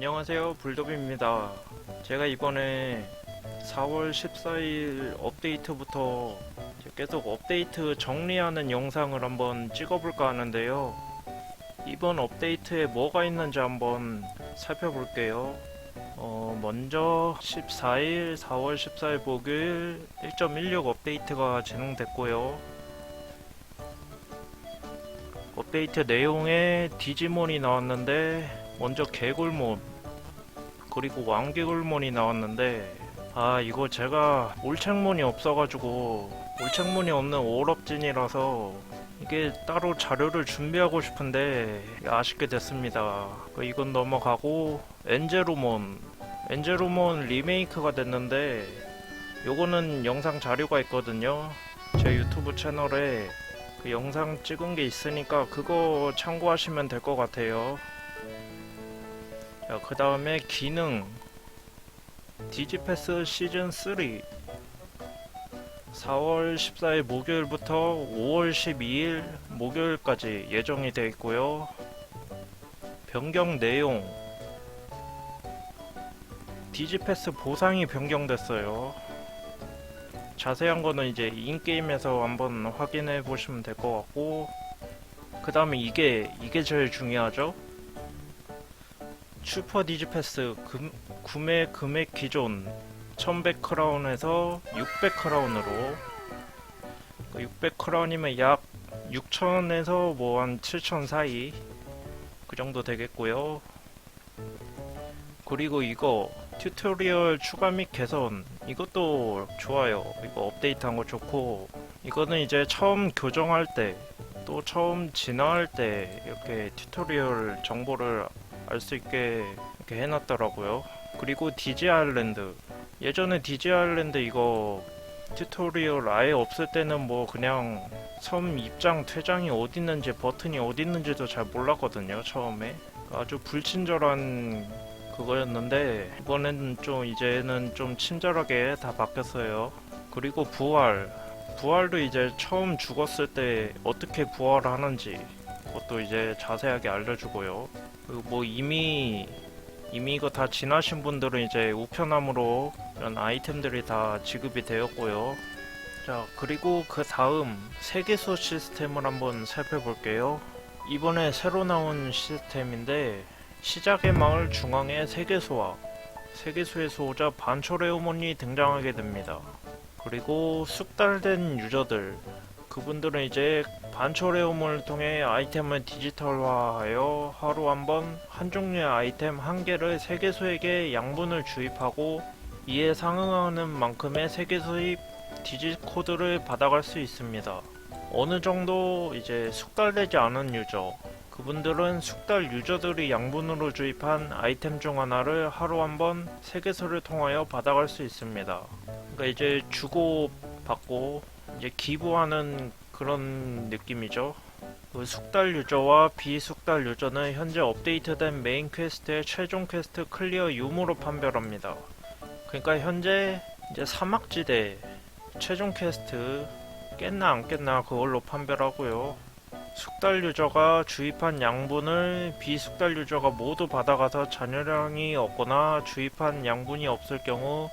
안녕하세요 불도비입니다. 제가 이번에 4월 14일 업데이트부터 계속 업데이트 정리하는 영상을 한번 찍어볼까 하는데요. 이번 업데이트에 뭐가 있는지 한번 살펴볼게요. 어, 먼저 14일 4월 14일 목요일 1.16 업데이트가 진행됐고요. 업데이트 내용에 디지몬이 나왔는데 먼저 개굴몬 그리고 왕개굴몬이 나왔는데 아 이거 제가 올책몬이 없어가지고 올책몬이 없는 오럽진이라서 이게 따로 자료를 준비하고 싶은데 아쉽게 됐습니다. 그 이건 넘어가고 엔제로몬. 엔제로몬 리메이크가 됐는데 요거는 영상 자료가 있거든요. 제 유튜브 채널에 그 영상 찍은 게 있으니까 그거 참고하시면 될 것 같아요. 자, 그 다음에 기능 디지패스 시즌 3 4월 14일 목요일부터 5월 12일 목요일까지 예정이 되어 있고요. 변경 내용 디지패스 보상이 변경됐어요. 자세한 거는 이제 인게임에서 한번 확인해 보시면 될 것 같고 그 다음에 이게 이게 제일 중요하죠. 슈퍼 디지패스 금, 구매 금액 기존 1100 크라운에서 600 크라운으로 600 크라운이면 약 6천에서 뭐 한 7천 사이 그 정도 되겠고요. 그리고 이거 튜토리얼 추가 및 개선 이것도 좋아요. 이거 업데이트한 거 좋고 이거는 이제 처음 교정할 때 또 처음 진화할 때 이렇게 튜토리얼 정보를 알 수 있게 이렇게 해놨더라고요. 그리고 디지 아일랜드. 예전에 디지 아일랜드 이거 튜토리얼 아예 없을 때는 뭐 그냥 섬 입장 퇴장이 어디 있는지 버튼이 어디 있는지도 잘 몰랐거든요 처음에. 아주 불친절한 그거였는데 이번에는 좀 이제는 좀 친절하게 다 바뀌었어요. 그리고 부활. 부활도 이제 처음 죽었을 때 어떻게 부활을 하는지 그것도 이제 자세하게 알려주고요 그리고 뭐 이미 이미 이거 다 지나신 분들은 이제 우편함으로 이런 아이템들이 다 지급이 되었고요. 자, 그리고 그 다음 세계수 시스템을 한번 살펴볼게요. 이번에 새로 나온 시스템인데 시작의 마을 중앙에 세계수와 세계수의 수호자 반초레 오몬이 등장하게 됩니다. 그리고 숙달된 유저들 그분들은 이제 반초레오몬을 통해 아이템을 디지털화하여 하루 한 번 한 종류의 아이템 한 개를 세계수에게 양분을 주입하고 이에 상응하는 만큼의 세계 수입 디지 코드를 받아갈 수 있습니다. 어느 정도 이제 숙달되지 않은 유저 그분들은 숙달 유저들이 양분으로 주입한 아이템 중 하나를 하루 한 번 세계수를 통하여 받아갈 수 있습니다. 그러니까 이제 주고 받고 이제 기부하는 그런 느낌이죠. 그 숙달 유저와 비숙달 유저는 현재 업데이트된 메인 퀘스트의 최종 퀘스트 클리어 유무로 판별합니다. 그러니까 현재 이제 사막지대 최종 퀘스트 깼나 안 깼나 그걸로 판별하고요. 숙달 유저가 주입한 양분을 비숙달 유저가 모두 받아가서 잔여량이 없거나 주입한 양분이 없을 경우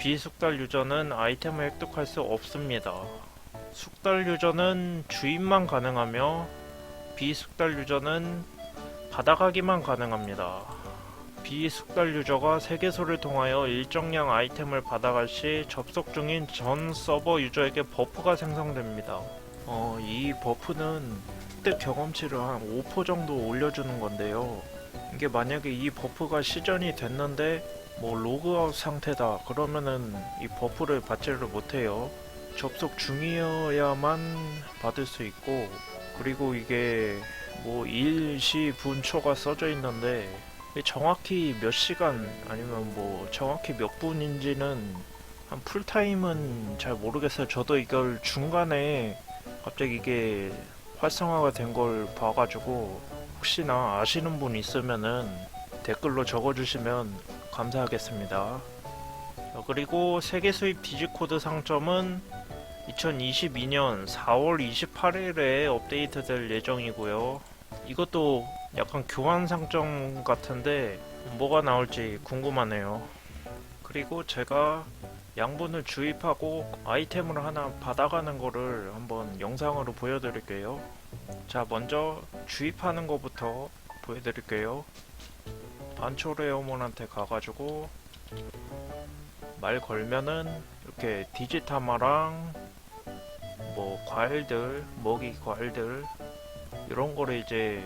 비숙달 유저는 아이템을 획득할 수 없습니다. 숙달 유저는 주입만 가능하며 비숙달 유저는 받아가기만 가능합니다. 비숙달 유저가 세계소를 통하여 일정량 아이템을 받아갈 시 접속 중인 전 서버 유저에게 버프가 생성됩니다. 어, 이 버프는 획득 경험치를 한 5% 정도 올려주는 건데요. 이게 만약에 이 버프가 시전이 됐는데 뭐 로그아웃 상태다 그러면은 이 버프를 받지를 못해요. 접속 중이어야만 받을 수 있고 그리고 이게 뭐 일시 분초가 써져 있는데 정확히 몇 시간 아니면 뭐 정확히 몇 분인지는 한 풀타임은 잘 모르겠어요. 저도 이걸 중간에 갑자기 이게 활성화가 된 걸 봐가지고 혹시나 아시는 분 있으면은 댓글로 적어주시면 감사하겠습니다. 어, 그리고 세계 수입 디지코드 상점은 2022년 4월 28일에 업데이트 될 예정이고요. 이것도 약간 교환 상점 같은데 뭐가 나올지 궁금하네요. 그리고 제가 양분을 주입하고 아이템을 하나 받아가는 거를 한번 영상으로 보여드릴게요. 자, 먼저 주입하는 거부터 보여드릴게요. 안초레오몬한테 가가지고 말 걸면은 이렇게 디지타마랑 뭐 과일들, 먹이 과일들 이런 거를 이제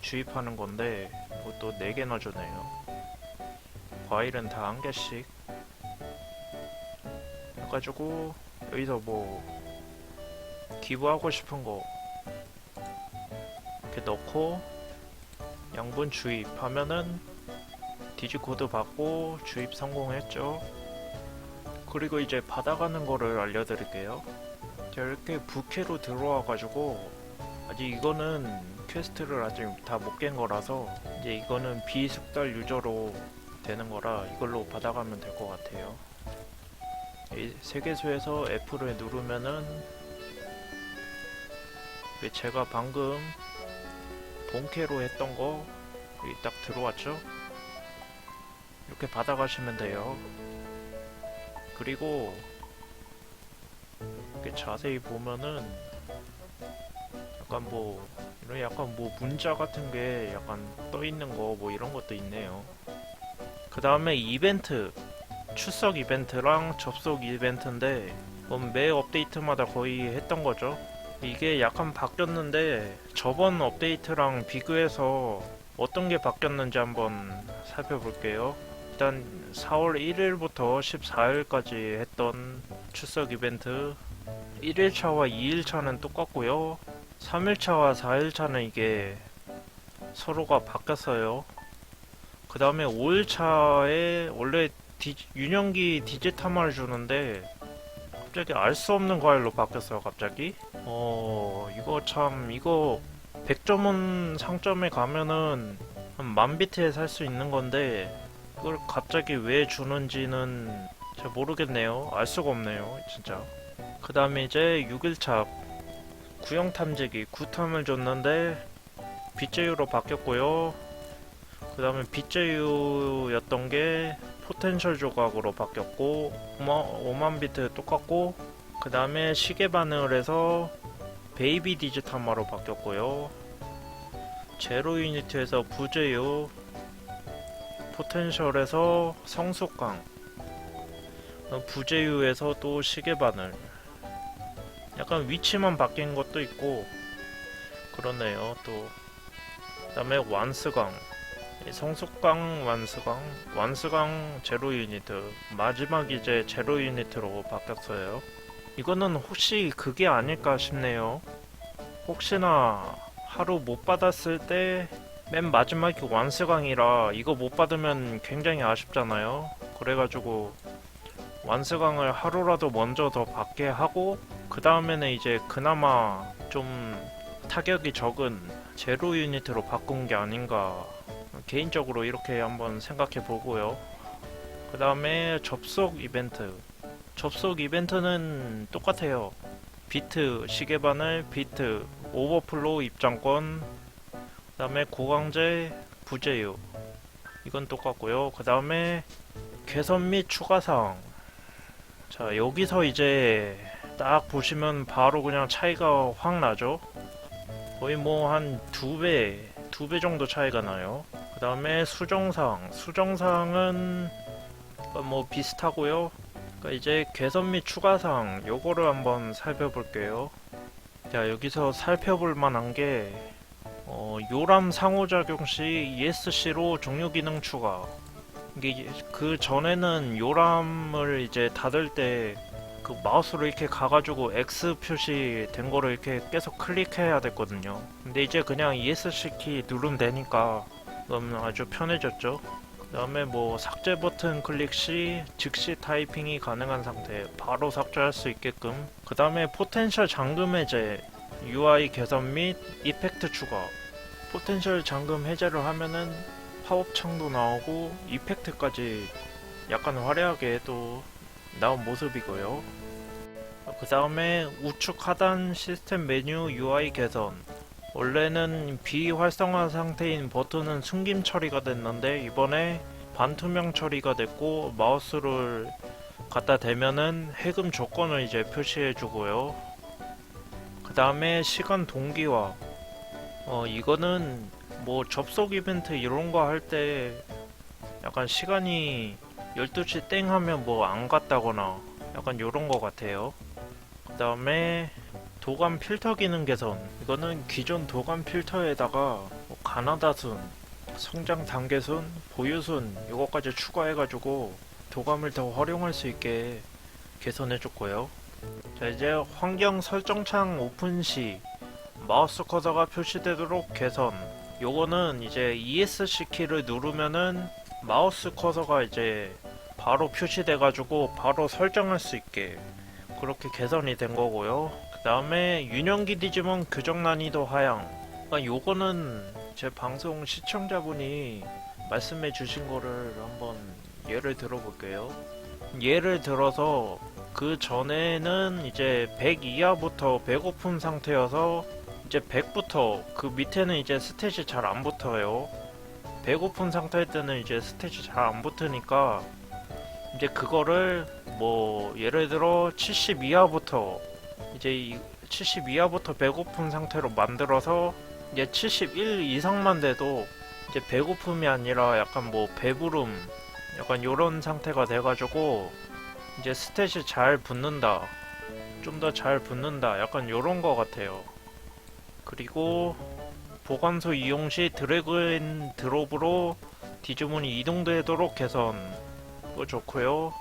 주입하는 건데 그것도 4개나 주네요. 과일은 다 한 개씩 해가지고 여기서 뭐 기부하고 싶은 거 이렇게 넣고 양분 주입하면은 디지코드 받고 주입 성공했죠. 그리고 이제 받아가는 거를 알려드릴게요. 자, 이렇게 부캐로 들어와가지고 아직 이거는 퀘스트를 아직 다 못 깬 거라서 이제 이거는 비숙달 유저로 되는 거라 이걸로 받아가면 될 것 같아요. 이 세계수에서 F를 누르면은 왜 제가 방금 본캐로 했던 거 여기 딱 들어왔죠? 이렇게 받아가시면 돼요. 그리고 이렇게 자세히 보면은 약간 뭐 이런 약간 뭐 문자 같은 게 약간 떠 있는 거 뭐 이런 것도 있네요. 그 다음에 이벤트 출석 이벤트랑 접속 이벤트인데 뭐매 업데이트마다 거의 했던 거죠. 이게 약간 바뀌었는데 저번 업데이트랑 비교해서 어떤 게 바뀌었는지 한번 살펴볼게요. 일단 4월 1일부터 14일까지 했던 출석 이벤트 1일차와 2일차는 똑같고요. 3일차와 4일차는 이게 서로가 바뀌었어요. 그 다음에 5일차에 원래 디, 유년기 디지타마를 주는데 갑자기 알 수 없는 과일로 바뀌었어요 갑자기 어 이거 참 이거 100점은 상점에 가면은 한 만비트에 살 수 있는 건데 그걸 갑자기 왜 주는지는 잘 모르겠네요. 알 수가 없네요 진짜. 그 다음에 이제 6일차 구형 탐지기. 9탐을 줬는데 빗제유로 바뀌었고요. 그 다음에 빗제유였던 게 포텐셜 조각으로 바뀌었고 5만, 5만 비트 똑같고 그 다음에 시계 해서 베이비 디지타마로 바뀌었고요. 제로 유니트에서 부제유 포텐셜에서 성숙강 어, 부제유에서 또 시계 바늘. 약간 위치만 바뀐 것도 있고 그러네요. 또 그 다음에 완스강. 이 성숙강 완스강 완스강 제로 유니트 마지막 이제 제로 유니트로 바뀌었어요. 이거는 혹시 그게 아닐까 싶네요. 혹시나 하루 못 받았을 때 맨 마지막이 완스강이라 이거 못 받으면 굉장히 아쉽잖아요 그래가지고 완스강을 하루라도 먼저 더 받게 하고 그 다음에는 이제 그나마 좀 타격이 적은 제로 유니트로 바꾼 게 아닌가 개인적으로 이렇게 한번 생각해 보고요. 그 다음에 접속 이벤트. 접속 이벤트는 똑같아요. 비트 시계바늘, 비트 오버플로우 입장권, 그 다음에 고강제 부재유. 이건 똑같고요. 그 다음에 개선 및 추가사항. 자, 여기서 이제 딱 보시면 바로 그냥 차이가 확 나죠. 거의 뭐 한 두 배, 두 배 정도 차이가 나요. 그 다음에 수정사항. 수정사항은 뭐 비슷하고요. 그러니까 이제 개선 및 추가사항 요거를 한번 살펴볼게요. 자, 여기서 살펴볼 만한 게 어, 요람 상호작용 시 ESC로 종료 기능 추가. 이게 그 전에는 요람을 이제 닫을 때 그 마우스로 이렇게 가가지고 X 표시 된 거를 이렇게 계속 클릭해야 됐거든요. 근데 이제 그냥 ESC 키 누르면 되니까 그럼 아주 편해졌죠. 그 다음에 뭐 삭제 버튼 클릭 시 즉시 타이핑이 가능한 상태 바로 삭제할 수 있게끔 그 다음에 포텐셜 잠금 해제 UI 개선 및 이펙트 추가 포텐셜 잠금 해제를 하면은 팝업 창도 나오고 이펙트까지 약간 화려하게 또 나온 모습이고요. 그 다음에 우측 하단 시스템 메뉴 UI 개선 원래는 비활성화 상태인 버튼은 숨김 처리가 됐는데 이번에 반투명 처리가 됐고 마우스를 갖다 대면은 해금 조건을 이제 표시해 주고요. 그 다음에 시간 동기화. 어, 이거는 뭐 접속 이벤트 이런 거 할 때 약간 시간이 12시 땡 하면 뭐 안 갔다거나 약간 요런 거 같아요. 그 다음에 도감 필터 기능 개선. 이거는 기존 도감 필터에다가 뭐 가나다순, 성장 단계순, 보유순 이거까지 추가해가지고 도감을 더 활용할 수 있게 개선해줬고요. 자 이제 환경 설정창 오픈 시 마우스 커서가 표시되도록 개선. 요거는 이제 ESC 키를 누르면은 마우스 커서가 이제 바로 표시돼 가지고 바로 설정할 수 있게 그렇게 개선이 된 거고요. 그 다음에 유년기 디지몬 교정 난이도 하향. 그러니까 요거는 제 방송 시청자분이 말씀해 주신 거를 한번 예를 들어 볼게요. 예를 들어서 그 전에는 이제 100 이하부터 배고픈 상태여서 이제 100부터 그 밑에는 이제 스탯이 잘 안 붙어요. 배고픈 상태일 때는 이제 스탯이 잘 안 붙으니까 이제 그거를 뭐 예를 들어 70 이하부터 이제 이70 이하부터 배고픈 상태로 만들어서 이제 71 이상만 돼도 이제 배고픔이 아니라 약간 뭐 배부름 약간 요런 상태가 돼가지고 이제 스탯이 잘 붙는다. 좀 더 잘 붙는다. 약간 요런 거 같아요. 그리고 보관소 이용 시 드래그 앤 드롭으로 디즈몬이 이동되도록 개선. 도 좋고요.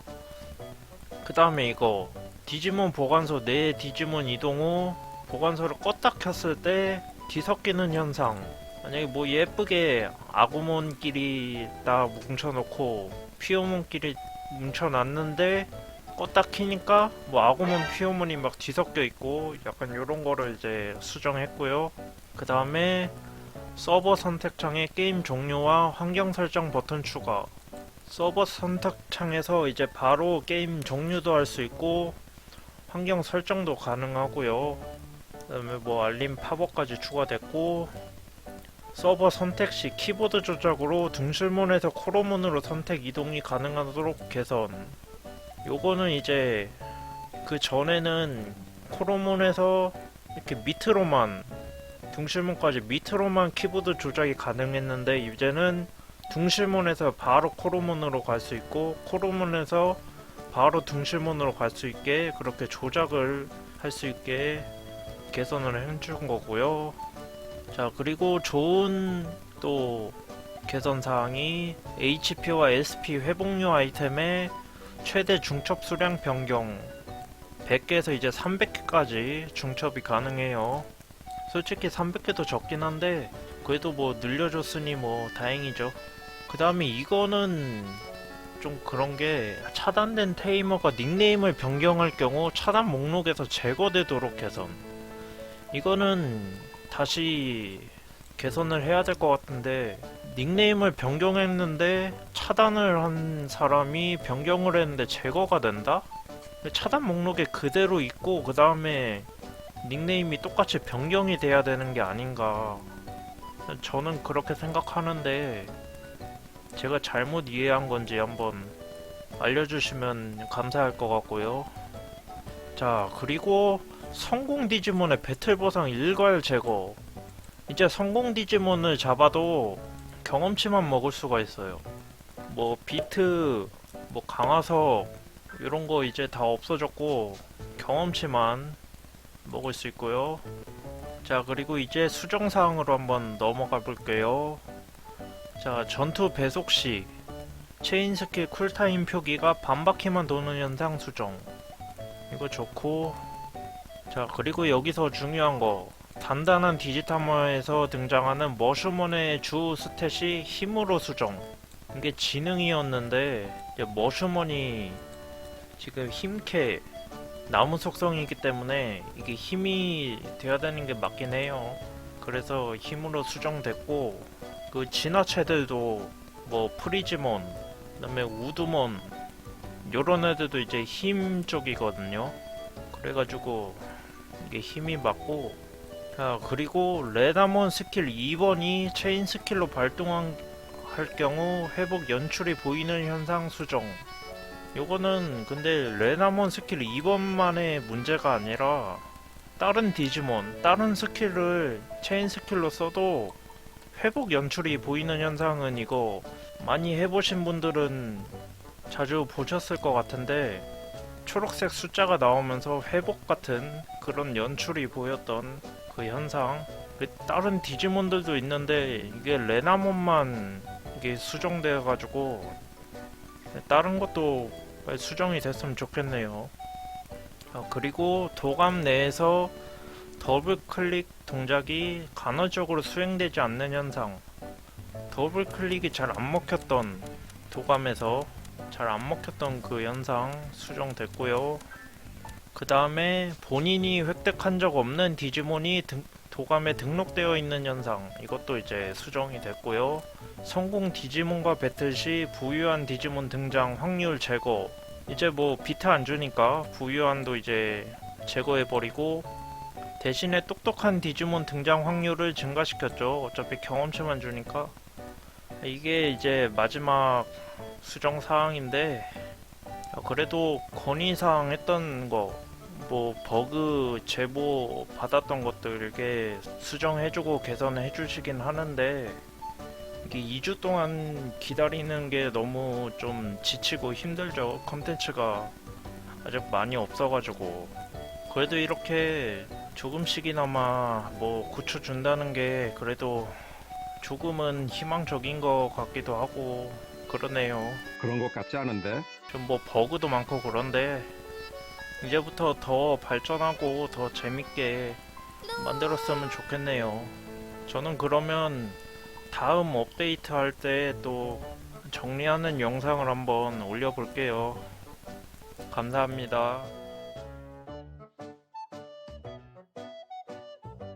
그 다음에 이거 디지몬 보관소 내 디지몬 이동 후 보관소를 껐다 켰을 때 뒤섞이는 현상. 만약에 뭐 예쁘게 아구몬끼리 딱 뭉쳐놓고 피오몬끼리 뭉쳐놨는데 껐다 키니까 뭐 아구몬 피오몬이 막 뒤섞여 있고 약간 요런 거를 이제 수정했고요 그 다음에 서버 선택창에 게임 종료와 환경 설정 버튼 추가 서버 선택창에서 이제 바로 게임 종료도 할 수 있고 환경 설정도 가능하고요. 그 다음에 뭐 알림 팝업까지 추가됐고 서버 선택 시 키보드 조작으로 등실문에서 코로문으로 선택 이동이 가능하도록 개선. 요거는 이제 그 전에는 코로문에서 이렇게 밑으로만 등실문까지 밑으로만 키보드 조작이 가능했는데 이제는 둥실문에서 바로 코로문으로 갈 수 있고 코로문에서 바로 둥실문으로 갈 수 있게 그렇게 조작을 할 수 있게 개선을 해준 거고요. 자 그리고 좋은 또 개선 사항이 HP와 SP 회복류 아이템의 최대 중첩 수량 변경 100개에서 이제 300개까지 중첩이 가능해요. 솔직히 300개도 적긴 한데 그래도 뭐 늘려줬으니 뭐 다행이죠. 그 다음에 이거는 좀 그런 게 차단된 테이머가 닉네임을 변경할 경우 차단 목록에서 제거되도록 개선. 이거는 다시 개선을 해야 될 것 같은데 닉네임을 변경했는데 차단을 한 사람이 변경을 했는데 제거가 된다? 차단 목록에 그대로 있고 그 다음에 닉네임이 똑같이 변경이 돼야 되는 게 아닌가. 저는 그렇게 생각하는데 제가 잘못 이해한 건지 한번 알려주시면 감사할 것 같고요. 자, 그리고 성공 디지몬의 배틀 보상 일괄 제거. 이제 성공 디지몬을 잡아도 경험치만 먹을 수가 있어요. 뭐 비트, 뭐 강화석 이런 거 이제 다 없어졌고 경험치만 먹을 수 있고요. 자, 그리고 이제 수정 사항으로 한번 넘어가 볼게요. 자, 전투 배속 시 체인 스킬 쿨타임 표기가 반바퀴만 도는 현상 수정. 이거 좋고. 자, 그리고 여기서 중요한 거. 단단한 디지타머에서 등장하는 머슈먼의 주 스탯이 힘으로 수정. 이게 지능이었는데, 머슈먼이 지금 힘캐 나무 속성이기 때문에 이게 힘이 돼야 되는 게 맞긴 해요. 그래서 힘으로 수정됐고, 그 진화체들도 뭐 프리즈몬, 그 다음에 우드몬 요런 애들도 이제 힘 쪽이거든요. 그래가지고 이게 힘이 맞고 자, 그리고 레나몬 스킬 2번이 체인 스킬로 발동한 할 경우 회복 연출이 보이는 현상 수정. 요거는 근데 레나몬 스킬 2번만의 문제가 아니라 다른 디지몬, 다른 스킬을 체인 스킬로 써도 회복 연출이 보이는 현상은 이거 많이 해보신 분들은 자주 보셨을 것 같은데 초록색 숫자가 나오면서 회복 같은 그런 연출이 보였던 그 현상. 그 다른 디지몬들도 있는데 이게 레나몬만 이게 수정되어 가지고 다른 것도 수정이 됐으면 좋겠네요. 아, 그리고 도감 내에서 더블 클릭 동작이 간헐적으로 수행되지 않는 현상. 더블 클릭이 잘 안 먹혔던 도감에서 잘 안 먹혔던 그 현상 수정됐고요. 그 다음에 본인이 획득한 적 없는 디지몬이 등- 도감에 등록되어 있는 현상 이것도 이제 수정이 됐고요. 성공 디지몬과 배틀 시 부유한 디지몬 등장 확률 제거 이제 뭐 비트 안 주니까 부유한도 이제 제거해버리고 대신에 똑똑한 디지몬 등장 확률을 증가시켰죠. 어차피 경험치만 주니까 이게 이제 마지막 수정 사항인데 아, 그래도 건의사항 했던 거 뭐 버그 제보 받았던 것들 이렇게 수정해주고 개선해주시긴 하는데 이게 2주 동안 기다리는 게 너무 좀 지치고 힘들죠. 컨텐츠가 아직 많이 없어가지고. 그래도 이렇게 조금씩이나마 뭐 고쳐 준다는 게 그래도 조금은 희망적인 것 같기도 하고 그러네요. 그런 것 같지 않은데? 좀 뭐 버그도 많고 그런데 이제부터 더 발전하고 더 재밌게 만들었으면 좋겠네요. 저는 그러면 다음 업데이트 할 때 또 정리하는 영상을 한번 올려볼게요. 감사합니다.